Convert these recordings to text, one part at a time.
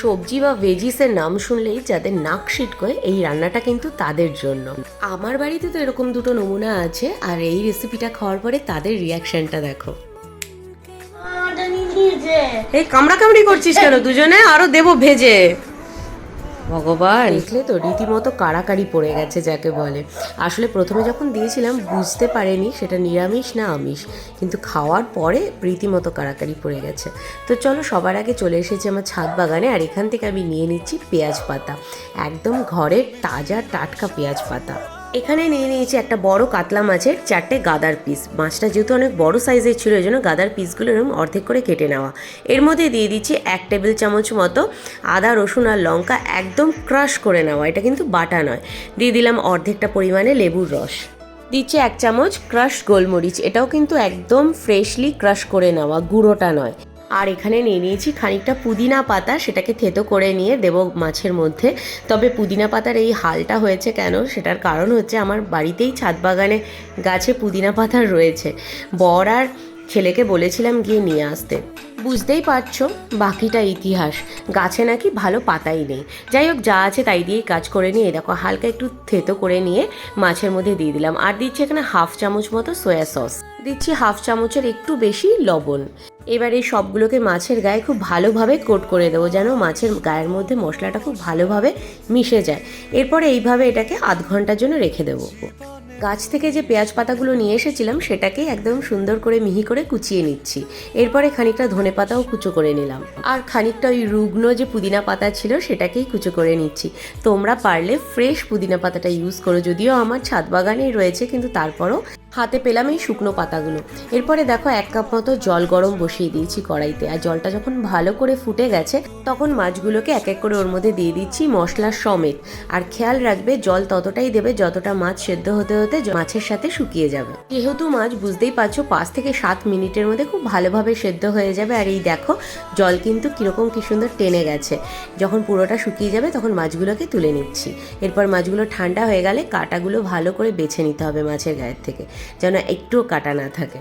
সবজি বা ভেজিসের নাম শুনলেই যাদের নাক ছিটকোয় এই রান্নাটা কিন্তু তাদের জন্য। আমার বাড়িতে তো এরকম দুটো নমুনা আছে আর এই রেসিপিটা খাওয়ার পরে তাদের রিয়াকশনটা দেখো। এই কামড়া কামড়ি করছিস কেন? দুজনে আরও দেবো ভেজে। ভগবান। দেখলে তো রীতিমতো কাড়াকাড়ি পড়ে গেছে যাকে বলে। আসলে প্রথমে যখন দিয়েছিলাম, বুঝতে পারেনি সেটা নিরামিষ না আমিষ। কিন্তু খাওয়ার পরে রীতিমতো কাড়াকাড়ি পড়ে গেছে। তো চলো সবার আগে চলে এসেছি আমার ছাদ বাগানে, আর এখান থেকে আমি নিয়ে নিচ্ছি পেঁয়াজ পাতা। একদম ঘরের তাজা টাটকা পেঁয়াজ পাতা। এখানে নিয়ে নিয়েছি একটা বড় কাতলা মাছের চারটে গাদার পিস মাছটা যেহেতু অনেক বড় সাইজের ছিল, এই জন্য গাদার পিসগুলো এরকম অর্ধেক করে কেটে নেওয়া। এর মধ্যে দিয়ে দিচ্ছি এক টেবিল চামচ মতো আদা, রসুন আর লঙ্কা একদম ক্রাশ করে নেওয়া। এটা কিন্তু বাটা নয়। দিয়ে দিলাম অর্ধেকটা পরিমাণে লেবুর রস। দিচ্ছি এক চামচ ক্রাশ গোলমরিচ। এটাও কিন্তু একদম ফ্রেশলি ক্রাশ করে নেওয়া। গুঁড়োটা নয়। আর এখানে নিয়ে নিয়েছি খানিকটা পুদিনা পাতা, সেটাকে থেতো করে নিয়ে দেব মাছের মধ্যে। তবে পুদিনা পাতার এই হালটা হয়েছে কেন? সেটার কারণ হচ্ছে আমার বাড়িতেই ছাদ বাগানে গাছে পুদিনা পাতা রয়েছে। বর আর ছেলেকে বলেছিলাম গিয়ে নিয়ে আসতে। বুঝতেই পারছ, বাকিটা ইতিহাস। গাছে নাকি ভালো পাতাই নেই। যাই হোক, যা আছে তাই দিয়েই কাজ করে নিয়ে দেখো, হালকা একটু থেতো করে নিয়ে মাছের মধ্যে দিয়ে দিলাম। আর দিচ্ছি এখানে হাফ চামচ মতো সয়া সস। দিচ্ছি হাফ চামচের একটু বেশি লবণ। এবার এই সবগুলোকে মাছের গায়ে খুব ভালোভাবে কোট করে দেবো যেন মাছের গায়ের মধ্যে মশলাটা খুব ভালোভাবে মিশে যায়। এরপরে এইভাবে এটাকে আধ ঘণ্টার জন্য রেখে দেবো। গাছ থেকে যে পেঁয়াজ পাতাগুলো নিয়ে এসেছিলাম সেটাকেই একদম সুন্দর করে মিহি করে কুচিয়ে নিচ্ছি। এরপরে খানিকটা ধনে পাতাও কুচো করে নিলাম। আর খানিকটা ওই রুগ্ন যে পুদিনা পাতা ছিল, সেটাকেই কুচো করে নিচ্ছি। তোমরা পারলে ফ্রেশ পুদিনা পাতাটা ইউজ করো, যদিও আমার ছাদ বাগানেই রয়েছে, কিন্তু তারপরও হাতে পেলাম এই শুকনো পাতাগুলো। এরপরে দেখো এক কাপ মতো জল গরম বসিয়ে দিয়েছি কড়াইতে। আর জলটা যখন ভালো করে ফুটে গেছে, তখন মাছগুলোকে এক এক করে ওর মধ্যে দিয়ে দিচ্ছি মশলা সমেত। আর খেয়াল রাখবে, জল ততটাই দেবে যতটা মাছ সেদ্ধ হতে হতে মাছের সাথে শুকিয়ে যাবে। যেহেতু মাছ বুঝতেই পারছ, পাঁচ থেকে সাত মিনিটের মধ্যে খুব ভালোভাবে সেদ্ধ হয়ে যাবে। আর এই দেখো, জল কিন্তু কীরকম কী সুন্দর টেনে গেছে। যখন পুরোটা শুকিয়ে যাবে, তখন মাছগুলোকে তুলে নিচ্ছি। এরপর মাছগুলো ঠান্ডা হয়ে গেলে কাঁটাগুলো ভালো করে বেছে নিতে হবে মাছের গায়ের থেকে। যেন একটুও কাটা না থাকে।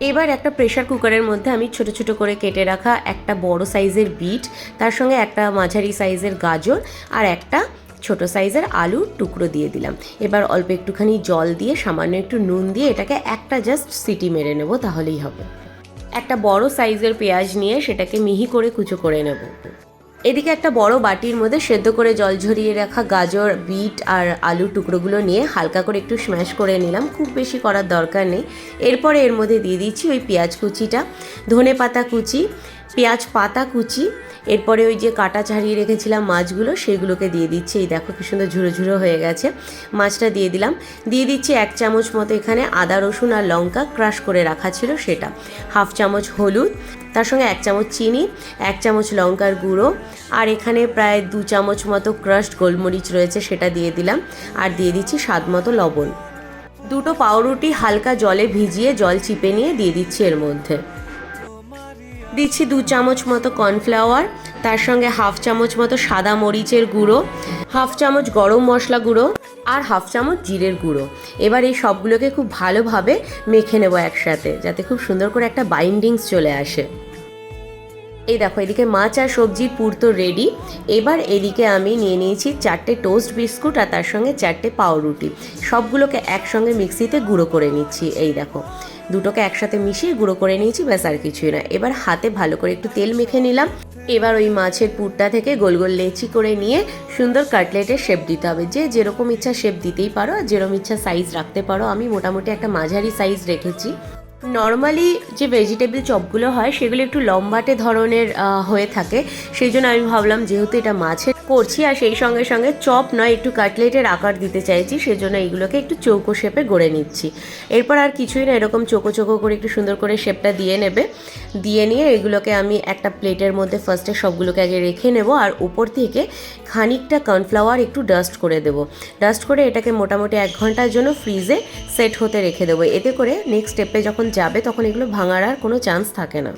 এবার একটা প্রেশার কুকারের মধ্যে আমি ছোট ছোট করে কেটে রাখা একটা বড় সাইজের বিট তার সঙ্গে একটা মাঝারি সাইজের গাজর আর একটা ছোট সাইজের আলু টুকরো দিয়ে দিলাম। এবার অল্প একটুখানি জল দিয়ে সামান্য একটু নুন দিয়ে এটাকে একটা জাস্ট সিটি মেরে নেব, তাহলেই হবে। একটা বড় সাইজের পেঁয়াজ নিয়ে সেটাকে মিহি করে কুচো করে নেব। এদিকে একটা বড় বাটির মধ্যে সেদ্ধ করে জল ঝরিয়ে রাখা গাজর, বিট আর আলু টুকরোগুলো নিয়ে হালকা করে একটু স্ম্যাশ করে নিলাম। খুব বেশি করার দরকার নেই। এরপরে এর মধ্যে দিয়ে দিচ্ছি ওই পেঁয়াজ কুচিটা ধনে পাতা কুচি পেঁয়াজ পাতা কুচি, এরপরে ওই যে কাটা ছাড়িয়ে রেখেছিলাম মাছগুলো, সেগুলোকে দিয়ে দিচ্ছি। এই দেখো কি সুন্দর ঝুড়ো ঝুড়ো হয়ে গেছে। মাছটা দিয়ে দিলাম। দিয়ে দিচ্ছি এক চামচ মতো এখানে আদা, রসুন আর লঙ্কা ক্রাশ করে রাখা ছিল সেটা। হাফ চামচ হলুদ, তার সঙ্গে এক চামচ চিনি, এক চামচ লঙ্কার গুঁড়ো, আর এখানে প্রায় দু চামচ মতো ক্রাশড গোলমরিচ রয়েছে সেটা দিয়ে দিলাম। আর দিয়ে দিচ্ছি স্বাদ মতো লবণ। দুটো পাউরুটি হালকা জলে ভিজিয়ে জল চিপে নিয়ে দিয়ে দিচ্ছি এর মধ্যে। দিচ্ছি দু চামচ মতো কর্নফ্লাওয়ার, তার সঙ্গে হাফ চামচ মতো সাদা মরিচের গুঁড়ো, হাফ চামচ গরম মশলা গুঁড়ো আর হাফ চামচ জিরের গুঁড়ো। এবার এই সবগুলোকে খুব ভালোভাবে মেখে নেব একসাথে, যাতে খুব সুন্দর করে একটা বাইন্ডিংস চলে আসে। এই দেখো, এদিকে মাছ আর সবজির পুর তো রেডি এবার এদিকে আমি নিয়ে নিয়েছি চারটে টোস্ট বিস্কুট আর তার সঙ্গে চারটে পাউরুটি। সবগুলোকে একসঙ্গে মিক্সিতে গুঁড়ো করে নিচ্ছি, এই দেখো। দুটোকে একসাথে মিশিয়ে গুঁড়ো করে নিয়েছি, ব্যাস আর কিছুই না। এবার হাতে ভালো করে একটু তেল মেখে নিলাম। এবার ওই মাছের পুরটা থেকে গোল গোল লেচি করে নিয়ে সুন্দর কাটলেটের শেপ দিতে হবে। যে যেরকম ইচ্ছা শেপ দিতেই পারো আর যেরকম ইচ্ছা সাইজ রাখতে পারো। আমি মোটামুটি একটা মাঝারি সাইজ রেখেছি। নর্মালি যে ভেজিটেবল চপগুলো হয়, সেগুলো একটু লম্বাটে ধরনের হয়ে থাকে। সেই জন্য আমি ভাবলাম যেহেতু এটা মাছের করছি আর সেই সঙ্গে সঙ্গে চপ নয়, একটু কাটলেটের আকার দিতে চাইছি, সেজন্য এইগুলোকে একটু চৌকো শেপে গড়ে নিচ্ছি। এরপর আর কিছুই না, এরকম চৌকো চৌকো করে একটু সুন্দর করে শেপটা দিয়ে নেবে। দিয়ে নিয়ে এগুলোকে আমি একটা প্লেটের মধ্যে ফার্স্টে সবগুলোকে আগে রেখে নেব আর উপর থেকে খানিকটা কর্নফ্লাওয়ার একটু ডাস্ট করে দেবো। ডাস্ট করে এটাকে মোটামুটি এক ঘণ্টার জন্য ফ্রিজে সেট হতে রেখে দেবো। এতে করে নেক্সট স্টেপে যখন যাবে, তখন এগুলো ভাঙার আর কোনো চান্স থাকে না।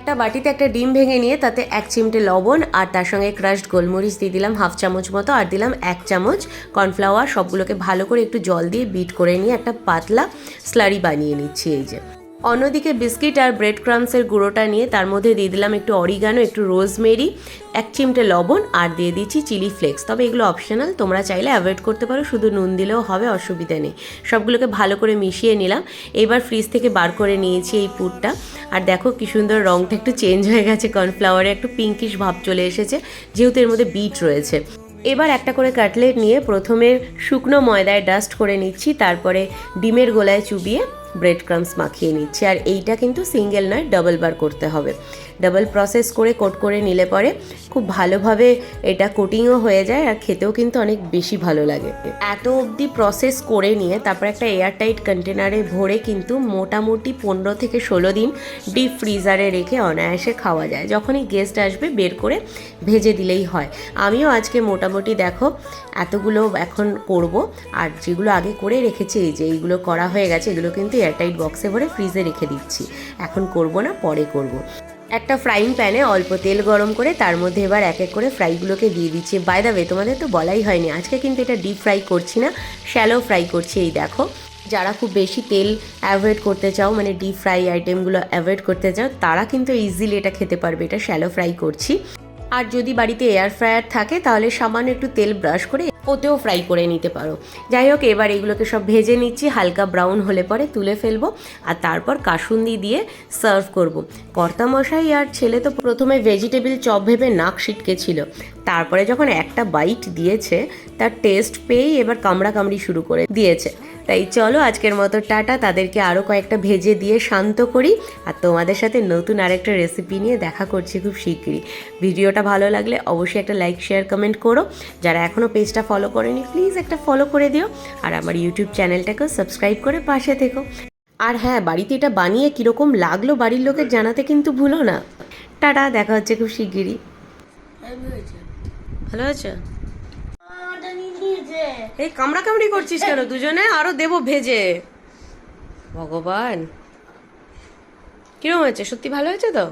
একটা বাটিতে একটা ডিম ভেঙে নিয়ে তাতে এক চিমটে লবণ আর তার সঙ্গে ক্রাশড গোলমরিচ দিয়ে দিলাম হাফ চামচ মতো আর দিলাম এক চামচ কর্নফ্লাওয়ার সবগুলোকে ভালো করে একটু জল দিয়ে বিট করে নিয়ে একটা পাতলা স্লারি বানিয়ে নিচ্ছি এই যে। অন্যদিকে বিস্কিট আর ব্রেড ক্রামসের গুঁড়োটা নিয়ে তার মধ্যে দিয়ে দিলাম একটু অরিগানো, একটু রোজমেরি, এক চিমটে লবণ আর দিয়ে দিচ্ছি চিলি ফ্লেক্স। তবে এগুলো অপশনাল তোমরা চাইলে অ্যাভয়েড করতে পারো, শুধু নুন দিলেও হবে, অসুবিধা নেই। সবগুলোকে ভালো করে মিশিয়ে নিলাম। এবার ফ্রিজ থেকে বার করে নিয়েছি এই পুরটা। আর দেখো কি সুন্দর রঙটা একটু চেঞ্জ হয়ে গেছে কর্নফ্লাওয়ারে একটু পিঙ্কিশ ভাব চলে এসেছে, যেহেতু এর মধ্যে বিট রয়েছে। এবার একটা করে কাটলেট নিয়ে প্রথমে শুকনো ময়দায় ডাস্ট করে নিচ্ছি, তারপরে ডিমের গোলায় চুবিয়ে ব্রেড ক্রামস মাখিয়ে নিচ্ছি। আর এইটা কিন্তু সিঙ্গেল নয় ডাবল বার করতে হবে। ডাবল প্রসেস করে কোট করে নিলে পরে খুব ভালোভাবে এটা কোটিংও হয়ে যায় আর খেতেও কিন্তু অনেক বেশি ভালো লাগে। এত অবধি প্রসেস করে নিয়ে তারপর একটা এয়ারটাইট কন্টেনারে ভরে কিন্তু মোটামুটি পনেরো থেকে ষোলো দিন ডিপ ফ্রিজারে রেখে অনায়াসে খাওয়া যায়। যখনই গেস্ট আসবে বের করে ভেজে দিলেই হয়। আমিও আজকে মোটামুটি দেখো এতগুলো এখন করব। আর যেগুলো আগে করে রেখেছি, এই যে এইগুলো করা হয়ে গেছে, এগুলো কিন্তু এয়ারটাইট বক্সে ভরে ফ্রিজে রেখে দিচ্ছি। এখন করব না, পরে করব। একটা ফ্রাইং প্যানে অল্প তেল গরম করে তার মধ্যে এবার এক এক করে ফ্রাইগুলোকে দিয়ে দিচ্ছি। বাই দা ওয়ে তোমাদের তো বলাই হয়নি, আজকে কিন্তু এটা ডিপ ফ্রাই করছি না শ্যালো ফ্রাই করছি, এই দেখো। যারা খুব বেশি তেল অ্যাভয়েড করতে চাও মানে ডিপ ফ্রাই আইটেমগুলো অ্যাভয়েড করতে চাও, তারা কিন্তু ইজিলি এটা খেতে পারবে, এটা শ্যালো ফ্রাই করছি। আর যদি বাড়িতে এয়ার ফ্রায়ার থাকে, তাহলে সামান্য একটু তেল ব্রাশ করে ওতেও ফ্রাই করে নিতে পারো। যাই হোক এবার এগুলোকে সব ভেজে নিচ্ছি, হালকা ব্রাউন হলে পরে তুলে ফেলব, আর তারপর কাসুন্দি দিয়ে সার্ভ করব। কর্তামশাই আর ছেলে তো প্রথমে ভেজিটেবিল চপ ভেবে নাক সিটকে ছিল। তারপরে যখন একটা বাইট দিয়েছে, তার টেস্ট পেয়েই এবার কামড়া কামড়ি শুরু করে দিয়েছে। তাই চলো, আজকের মতো টাটা। তাদেরকে আরও কয়েকটা ভেজে দিয়ে শান্ত করি, আর তোমাদের সাথে নতুন আরেকটা রেসিপি নিয়ে দেখা করছি খুব শীঘ্রই ভিডিওটা ভালো লাগলে অবশ্যই একটা লাইক শেয়ার কমেন্ট করো। যারা এখনও পেজটা ফলো করেনি প্লিজ একটা ফলো করে দিও আর আমার ইউটিউব চ্যানেলটাকেও সাবস্ক্রাইব করে পাশে থেকো। আর হ্যাঁ বাড়িতে এটা বানিয়ে কীরকম লাগল বাড়ির লোকের জানাতে কিন্তু ভুলো না। টাটা, দেখা হচ্ছে খুব শিগগিরই। ভালো আছে এই কামড়া কামড়ি করছিস কেন? দুজনে আরও দেবো ভেজে। ভগবান। কিরম হয়েছে? সত্যি ভালো হয়েছে তো?